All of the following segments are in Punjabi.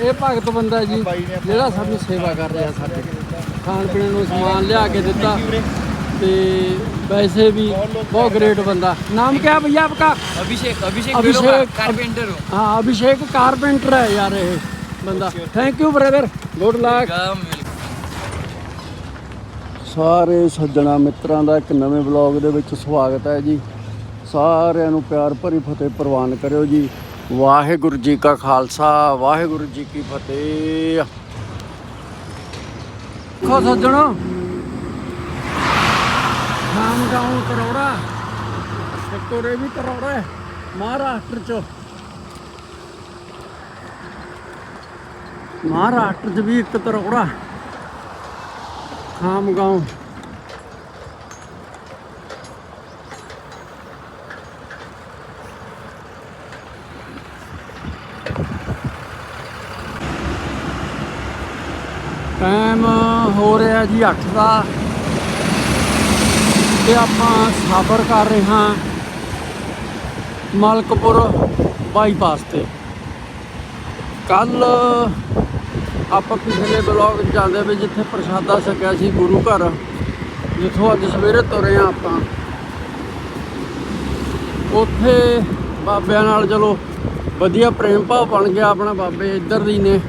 ਇਹ ਭਗਤ ਬੰਦਾ ਜੀ ਜਿਹੜਾ ਸਾਨੂੰ ਸੇਵਾ ਕਰ ਰਿਹਾ ਸਾਡੇ ਖਾਣ ਪੀਣ ਨੂੰ ਸਮਾਨ ਲਿਆ ਕੇ ਦਿੱਤਾ ਤੇ ਵੈਸੇ ਵੀ ਬਹੁਤ ਗ੍ਰੇਟ ਬੰਦਾ ਨਾਮ क्या है भैया आपका अभिषेक अभिषेक अभिषेक- बेलोगा, कारपेंटर हूँ हाँ अभिषेक कारपेंटर है यार ये बंदा thank you brother good luck welcome welcome ਸਾਰੇ ਸੱਜਣਾ ਮਿੱਤਰਾਂ ਦਾ ਇੱਕ ਨਵੇਂ ਵਲੌਗ ਦੇ ਵਿੱਚ ਸਵਾਗਤ ਹੈ ਜੀ ਸਾਰਿਆਂ ਨੂੰ ਪਿਆਰ ਭਰੀ ਫਤਿਹ ਪ੍ਰਵਾਨ ਕਰਿਓ ਜੀ ਵਾਹਿਗੁਰੂ ਜੀ ਕਾ ਖਾਲਸਾ, ਵਾਹਿਗੁਰੂ ਜੀ ਕੀ ਫਤਿਹ। ਖੋ ਸੱਜਣੋ। ਨਾਮ ਗਾਉਂ ਕਰੋੜਾ। ਇੱਕ ਵੀ ਕਰੋੜਾ ਮਹਾਰਾਸ਼ਟਰ ਚ। ਮਹਾਰਾਸ਼ਟਰ ਚ ਵੀ ਇੱਕ ਕਰੋੜਾ। ਖਾਮਗਾਉਂ ਟਾਈਮ ਹੋ ਰਿਹਾ ਜੀ 8 ਦਾ। ਤੇ ਆਪਾਂ ਸਫ਼ਰ ਕਰ ਰਹੇ ਹਾਂ ਮਲਕਪੁਰ ਬਾਈਪਾਸ ਤੇ। ਕੱਲ ਆਪਾਂ ਪਿਛਲੇ ਬਲੌਗ 'ਚ ਜਾਂਦੇ ਵੀ ਜਿੱਥੇ ਪ੍ਰਸ਼ਾਦਾ ਛਕਿਆ ਸੀ ਗੁਰੂ ਘਰ। ਜਿੱਥੋਂ ਅੱਜ ਸਵੇਰੇ ਤੁਰੇ ਆ ਆਪਾਂ। ਉੱਥੇ ਬਾਬਿਆਂ ਨਾਲ ਚਲੋ ਵਧੀਆ ਪ੍ਰੇਮ ਭਾਵ ਬਣ ਗਿਆ ਆਪਣਾ ਬਾਬੇ ਇੱਧਰ ਦੀ ਨੇ।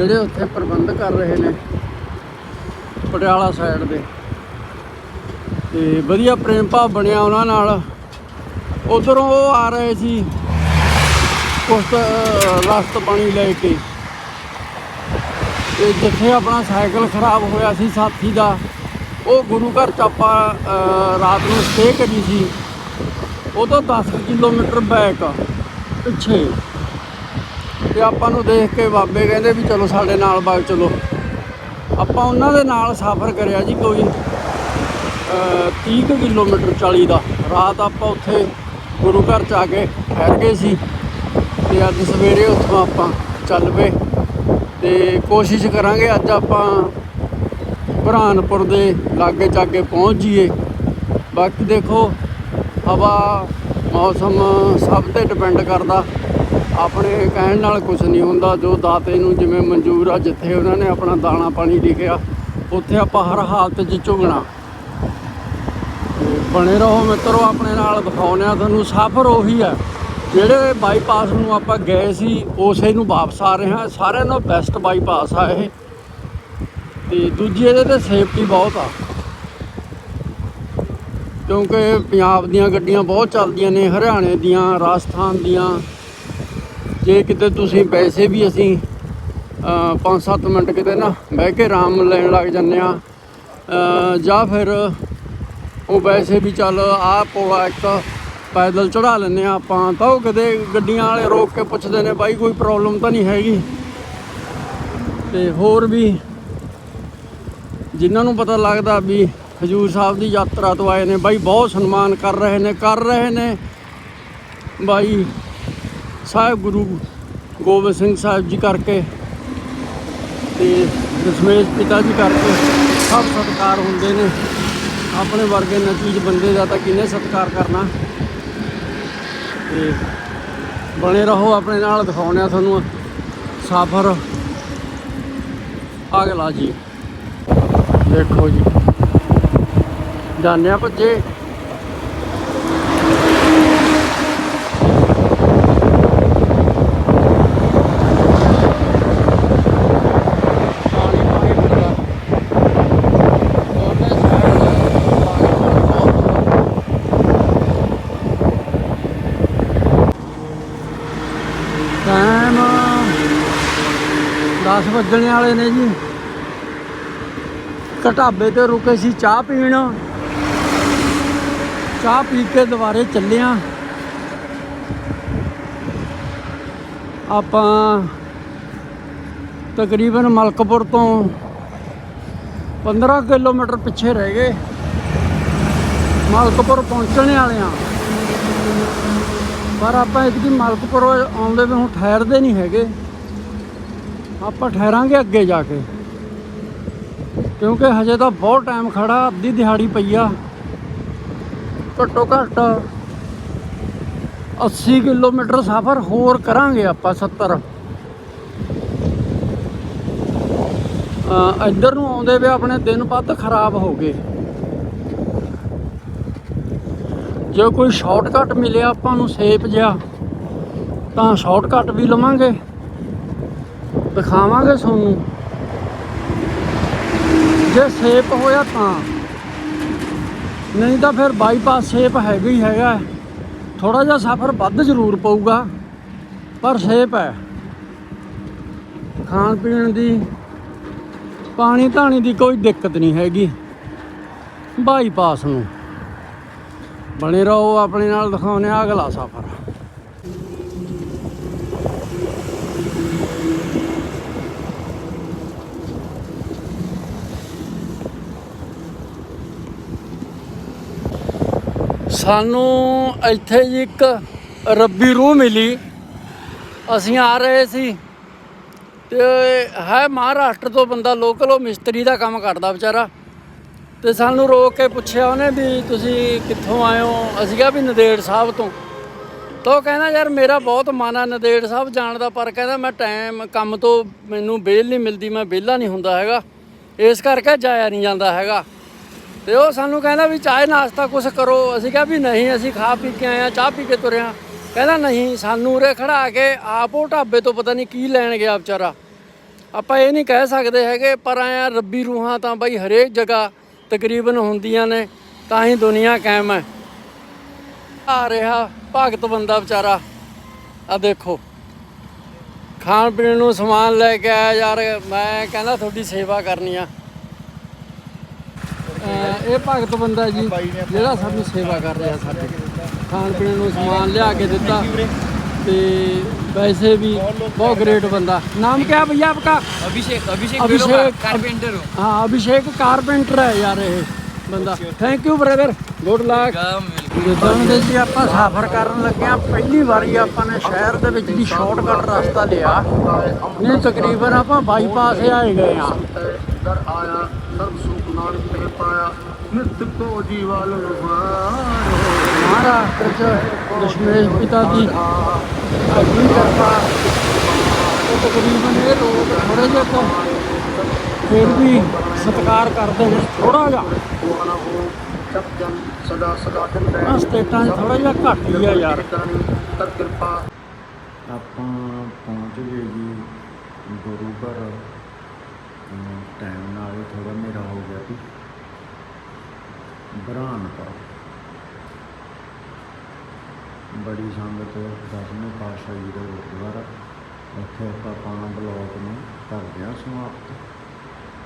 ਜਿਹੜੇ ਉੱਥੇ ਪ੍ਰਬੰਧ ਕਰ ਰਹੇ ਨੇ ਪਟਿਆਲਾ ਸਾਈਡ ਦੇ। ਤੇ ਵਧੀਆ ਪ੍ਰੇਮ ਭਾਵ ਬਣਿਆ ਉਹਨਾਂ ਨਾਲ। ਉਧਰੋਂ ਉਹ ਆ ਰਹੇ ਸੀ ਕੁਛ ਰਸਤ ਪਾਣੀ ਲੈ ਕੇ। ਤੇ ਜਿੱਥੇ ਆਪਣਾ ਸਾਈਕਲ ਖਰਾਬ ਹੋਇਆ ਸੀ ਸਾਥੀ ਦਾ, ਉਹ ਗੁਰੂ ਘਰ ਚ ਆਪਾਂ ਰਾਤ ਨੂੰ ਸਟੇ ਕਰੀ ਸੀ। ਉਹ ਤੋਂ 10 ਕਿਲੋਮੀਟਰ ਬੈਕ ਪਿੱਛੇ। ਤੇ ਆਪਾਂ ਨੂੰ ਦੇਖ ਕੇ ਬਾਬੇ ਕਹਿੰਦੇ ਵੀ ਚਲੋ ਸਾਡੇ ਨਾਲ ਬਾਗ ਚਲੋ। ਆਪਾਂ ਉਹਨਾਂ ਦੇ ਨਾਲ ਸਫ਼ਰ ਕਰਿਆ ਜੀ ਕੋਈ ਅ, 30 ਕੁ ਕਿਲੋਮੀਟਰ 40 ਦਾ। ਰਾਤ ਆਪਾਂ ਉੱਥੇ ਗੁਰੂ ਘਰ ਚ ਆ ਕੇ ਠਹਿਰ ਗਏ ਸੀ ਤੇ ਅੱਜ ਸਵੇਰੇ ਉੱਥੋਂ ਆਪਾਂ ਚੱਲ ਪਏ ਤੇ ਕੋਸ਼ਿਸ਼ ਕਰਾਂਗੇ ਅੱਜ ਆਪਾਂ ਬਰਾਨਪੁਰ ਦੇ ਲਾਗੇ ਚਾਗੇ ਪਹੁੰਚ ਜੀਏ ਬਾਕੀ ਦੇਖੋ ਹਵਾ ਮੌਸਮ ਸਭ ਤੇ ਡਿਪੈਂਡ ਕਰਦਾ। ਆਪਣੇ ਕਹਿਣ ਨਾਲ ਕੁਝ ਨਹੀਂ ਹੁੰਦਾ। ਜੋ ਦਾਤੇ ਨੂੰ ਜਿਵੇਂ ਮਨਜ਼ੂਰ ਆ, ਜਿੱਥੇ ਉਹਨਾਂ ਨੇ ਆਪਣਾ ਦਾਣਾ ਪਾਣੀ ਲਿਖਿਆ, ਉੱਥੇ ਆਪਾਂ ਹਰ ਹਾਲਤ 'ਚ ਝੁਗਣਾ ਤੇ ਬਣੇ ਰਹੋ ਮਿੱਤਰੋ, ਆਪਣੇ ਨਾਲ ਦਿਖਾਉਂਦੇ ਆ ਤੁਹਾਨੂੰ ਸਫ਼ਰ ਉਹੀ ਹੈ ਜਿਹੜੇ ਬਾਈਪਾਸ ਨੂੰ ਆਪਾਂ ਗਏ ਸੀ, ਉਸੇ ਨੂੰ ਵਾਪਸ ਆ ਰਹੇ ਹਾਂ। ਸਾਰਿਆਂ ਨਾਲੋਂ ਬੈਸਟ ਬਾਈਪਾਸ ਆ ਇਹ। ਤੇ ਦੂਜੀ ਇਹਦੇ ਤੇ ਸੇਫਟੀ ਬਹੁਤ ਆ। ਕਿਉਂਕਿ ਪੰਜਾਬ ਦੀਆਂ ਗੱਡੀਆਂ ਬਹੁਤ ਚੱਲਦੀਆਂ ਨੇ, ਹਰਿਆਣੇ ਦੀਆਂ, ਰਾਜਸਥਾਨ ਦੀਆਂ। ਜੇ ਕਿਤੇ ਤੁਸੀਂ ਪੈਸੇ ਵੀ ਅਸੀਂ 5-7 ਮਿੰਟ ਕਿਤੇ ਨਾ ਬਹਿ ਕੇ ਆਰਾਮ ਲੈਣ ਲੱਗ ਜੰਨੇ ਆ ਜਾਂ ਫਿਰ ਉਹ ਵੈਸੇ ਵੀ ਚੱਲ ਆਹ ਪੋਲਾ ਇੱਕ ਪੈਦਲ ਚੜਾ ਲੈਂਦੇ ਆ ਆਪਾਂ, ਤਾਂ ਉਹ ਕਦੇ ਗੱਡੀਆਂ ਵਾਲੇ ਰੋਕ ਕੇ ਪੁੱਛਦੇ ਨੇ, ਬਾਈ, ਕੋਈ ਪ੍ਰੋਬਲਮ ਤਾਂ ਨਹੀਂ ਹੈਗੀ? ਤੇ ਹੋਰ ਵੀ ਜਿਨ੍ਹਾਂ ਨੂੰ ਪਤਾ ਲੱਗਦਾ ਵੀ ਹਜੂਰ ਸਾਹਿਬ ਦੀ ਯਾਤਰਾ ਤੋਂ ਆਏ ਨੇ, ਬਾਈ, ਬਹੁਤ ਸਨਮਾਨ ਕਰ ਰਹੇ ਨੇ, ਕਰ ਰਹੇ ਨੇ। ਬਾਈ ਸਾਹਿਬ, ਗੁਰੂ ਗੋਬਿੰਦ ਸਿੰਘ ਸਾਹਿਬ ਜੀ ਕਰਕੇ ਤੇ ਦਸ਼ਮੇਸ਼ ਪਿਤਾ ਜੀ ਕਰਕੇ ਸਭ ਸਤਿਕਾਰ ਹੁੰਦੇ ਨੇ। ਆਪਣੇ ਵਰਗੇ ਨਤੀਜ ਬੰਦੇ ਦਾ ਤਾਂ ਕਿੰਨੇ ਸਤਿਕਾਰ ਕਰਨਾ? ਤੇ ਬਣੇ ਰਹੋ ਆਪਣੇ ਨਾਲ ਦਿਖਾਉਣੇ ਆ ਤੁਹਾਨੂੰ ਸਫ਼ਰ ਅਗਲਾ ਜੀ। ਦੇਖੋ ਜੀ। ਜਾਣਿਆ ਭੱਜੇ ਪਾਣੀ ਪਾਣੀ ਪੂਰਾ ਉਹਨੇ ਟਾਈਮ 10 ਵੱਜਣੇ ਵਾਲੇ ਨੇ ਜੀ। ਘਟਾਬੇ ਤੇ ਰੁਕੇ ਸੀ ਚਾਹ ਪੀਣ। ਚਾਹ ਪੀ ਕੇ ਦੁਬਾਰੇ ਚੱਲਿਆ। ਆਪਾਂ ਤਕਰੀਬਨ ਮਲਕਪੁਰ ਤੋਂ 15 ਕਿਲੋਮੀਟਰ ਪਿੱਛੇ ਰਹਿ ਗਏ। ਮਲਕਪੁਰ ਪਹੁੰਚਣ ਵਾਲੇ ਆ ਪਰ ਆਪਾਂ ਇਤਕੀ ਮਲਕਪੁਰ ਆਉਂਦੇ ਵੀ ਹੁਣ ਠਹਿਰਦੇ ਨਹੀਂ ਹੈਗੇ। ਆਪਾਂ ਠਹਿਰਾਂਗੇ ਅੱਗੇ ਜਾ ਕੇ। ਕਿਉਂਕਿ ਹਜੇ ਤਾਂ ਬਹੁਤ ਟਾਈਮ ਖੜਾ, ਅੱਧੀ ਦਿਹਾੜੀ ਪਈ ਆ। ਘੱਟੋ ਘੱਟ 80 ਕਿਲੋਮੀਟਰ ਸਫ਼ਰ ਹੋਰ ਕਰਾਂਗੇ ਆਪਾਂ 70 ਇੱਧਰ ਨੂੰ ਆਉਂਦੇ ਵੇ ਆਪਣੇ ਦਿਨ ਪੱਤ ਖਰਾਬ ਹੋ ਗਏ। ਜੇ ਕੋਈ ਸ਼ਾਰਟਕਟ ਮਿਲਿਆ ਆਪਾਂ ਨੂੰ ਸੇਫ ਜਿਹਾ, ਤਾਂ ਸ਼ਾਰਟਕਟ ਵੀ ਲਵਾਂਗੇ। ਦਿਖਾਵਾਂਗੇ ਤੁਹਾਨੂੰ। ਜੇ ਸੇਫ ਹੋਇਆ ਤਾਂ। ਨਹੀਂ ਤਾਂ ਫਿਰ ਬਾਈਪਾਸ ਸੇਫ ਹੈਗਾ ਹੀ ਹੈਗਾ। ਥੋੜਾ ਜਿਹਾ ਸਫ਼ਰ ਵੱਧ ਜ਼ਰੂਰ ਪਊਗਾ, ਪਰ ਸੇਫ ਹੈ। ਖਾਣ ਪੀਣ ਦੀ ਪਾਣੀ ਧਾਣੀ ਦੀ ਕੋਈ ਦਿੱਕਤ ਨਹੀਂ ਹੈਗੀ। ਬਾਈਪਾਸ ਨੂੰ। ਬਣੇ ਰਹੋ, ਆਪਣੇ ਨਾਲ ਦਿਖਾਉਣੇ ਆ ਅਗਲਾ ਸਫ਼ਰ। ਸਾਨੂੰ ਇੱਥੇ ਜੀ ਇੱਕ ਰੱਬੀ ਰੂਹ ਮਿਲੀ। ਅਸੀਂ ਆ ਰਹੇ ਸੀ ਤੇ ਹੈ ਮਹਾਰਾਸ਼ਟਰ ਤੋਂ ਬੰਦਾ ਲੋਕਲ ਉਹ ਮਿਸਤਰੀ ਦਾ ਕੰਮ ਕਰਦਾ ਵਿਚਾਰਾ। ਤੇ ਸਾਨੂੰ ਰੋਕ ਕੇ ਪੁੱਛਿਆ ਉਹਨੇ ਵੀ ਤੁਸੀਂ ਕਿੱਥੋਂ ਆਏ ਹੋ? ਅਸੀਂ ਕਿਹਾ ਵੀ ਨਦੇੜ ਸਾਹਿਬ ਤੋਂ। ਤਾਂ ਉਹ ਕਹਿੰਦਾ, ਯਾਰ ਮੇਰਾ ਬਹੁਤ ਮਨ ਆ ਨਦੇੜ ਸਾਹਿਬ ਜਾਣ ਦਾ, ਪਰ ਕਹਿੰਦਾ ਮੈਂ ਟਾਈਮ ਕੰਮ ਤੋਂ ਮੈਨੂੰ ਬੇਲ ਨਹੀਂ ਮਿਲਦੀ, ਮੈਂ ਵਿਹਲਾ ਨਹੀਂ ਹੁੰਦਾ ਹੈਗਾ। ਇਸ ਕਰਕੇ ਜਾਇਆ ਨਹੀਂ ਜਾਂਦਾ ਹੈਗਾ। ਤੇ ਉਹ ਸਾਨੂੰ ਕਹਿੰਦਾ ਵੀ ਚਾਹ ਨਾਸ਼ਤਾ ਕੁਛ ਕਰੋ। ਅਸੀਂ ਕਿਹਾ ਵੀ ਨਹੀਂ, ਅਸੀਂ ਖਾ ਪੀ ਕੇ ਆਏ ਆ ਚਾਹ ਪੀ ਕੇ ਤੁਰਿਆ ਕਹਿੰਦਾ ਨਹੀਂ, ਸਾਨੂੰ ਉਰੇ ਖੜਾ ਕੇ ਆਪ ਉਹ ਢਾਬੇ ਤੋਂ ਪਤਾ ਨਹੀਂ ਕੀ ਲੈਣ ਗਿਆ ਵਿਚਾਰਾ। ਆਪਾਂ ਇਹ ਨਹੀਂ ਕਹਿ ਸਕਦੇ ਹੈਗੇ, ਪਰ ਆਇਆ ਰੱਬੀ ਰੂਹਾਂ ਤਾਂ ਬਾਈ ਹਰੇਕ ਜਗ੍ਹਾ ਤਕਰੀਬਨ ਹੁੰਦੀਆਂ ਨੇ, ਤਾਂ ਹੀ ਦੁਨੀਆ ਕਾਇਮ ਹੈ। ਆ ਰਿਹਾ ਭਗਤ ਬੰਦਾ ਵਿਚਾਰਾ। ਆ ਦੇਖੋ। ਖਾਣ ਪੀਣ ਨੂੰ ਸਮਾਨ ਲੈ ਕੇ ਆਇਆ ਯਾਰ, ਮੈਂ ਕਹਿੰਦਾ ਤੁਹਾਡੀ ਸੇਵਾ ਕਰਨੀ ਆ। ਅਹ ਇਹ ਭਗਤ ਬੰਦਾ ਜੀ ਜਿਹੜਾ ਸਾਡੀ ਸੇਵਾ ਕਰ ਰਿਹਾ ਸਾਡੇ ਖਾਣ ਪੀਣ ਨੂੰ ਸਮਾਨ ਲਿਆ ਕੇ ਦਿੱਤਾ ਤੇ ਵੈਸੇ ਵੀ ਬਹੁਤ ਗ੍ਰੇਟ ਬੰਦਾ ਨਾਮ क्या भैया आपका अभिषेक अभिषेक अभिषेक- बेलोगा, कारपेंटर हूँ हाँ अभिषेक कारपेंटर है यार ਇਹ ਬੰਦਾ thank you brother good luck welcome ਜਿੱਦਾਂ ਦੇ ਜੀ ਆਪਾਂ ਸਫ਼ਰ ਕਰਨ ਲੱਗੇ ਆ ਪਹਿਲੀ ਵਾਰੀ ਆਪਾਂ ਨੇ ਸ਼ਹਿਰ ਦੇ ਵਿੱਚ ਦੀ ਸ਼ਾਰਟਕਟ ਰਸਤਾ ਲਿਆ ਨਹੀਂ ਤਕਰੀਬਨ ਆਪਾਂ ਬਾਈਪਾਸ ਆਏ ਗਏ ਆ ਦਰ ਆਇਆ ਸਰਬ ਸੁਖ ਨਾਨਕ ਤੇ ਪਾਇਆ ਨਿਤ ਕੋ ਜੀਵਾਲ ਮਹਾਰਾਸ਼ਟਰ ਚ ਦਸ਼ਮੇਸ਼ ਪਿਤਾ ਦੀ ਅਗਨੀ ਕਰਤਾ ਉਹ ਤਕਰੀਬਨ ਇਹ ਲੋਕ ਥੋੜੇ ਜਿਹੇ ਤੋਂ ਫਿਰ ਵੀ ਸਤਿਕਾਰ ਕਰਦੇ ਨੇ ਥੋੜਾ ਜਿਹਾ। ਸਭ ਜਨ ਸਦਾ ਸਦਾ ਦਿਨ ਆਹ ਸਟੇਟਾਂ 'ਚ ਥੋੜਾ ਜਿਹਾ ਘੱਟ ਹੀ ਆ ਯਾਰ। ਕਰਨੀ ਤਤ ਕਿਰਪਾ ਆਪਾਂ ਪਹੁੰਚ ਗਏ ਜੀ ਗੁਰੂ ਘਰ। ਟਾਈਮ ਨਾਲ ਹੀ ਥੋੜਾ ਹਨੇਰਾ ਹੋ ਗਿਆ ਸੀ ਬਰਾਨਪੁਰ ਬੜੀ ਸੰਗਤ ਦਸਵੇਂ ਪਾਤਸ਼ਾਹ ਜੀ ਦਾ ਗੁਰਦੁਆਰਾ ਉੱਥੇ ਆਪਾਂ ਆਪਣਾ ਬਲੌਗ ਨੂੰ ਕਰਦੇ ਹਾਂ ਸਮਾਪਤ।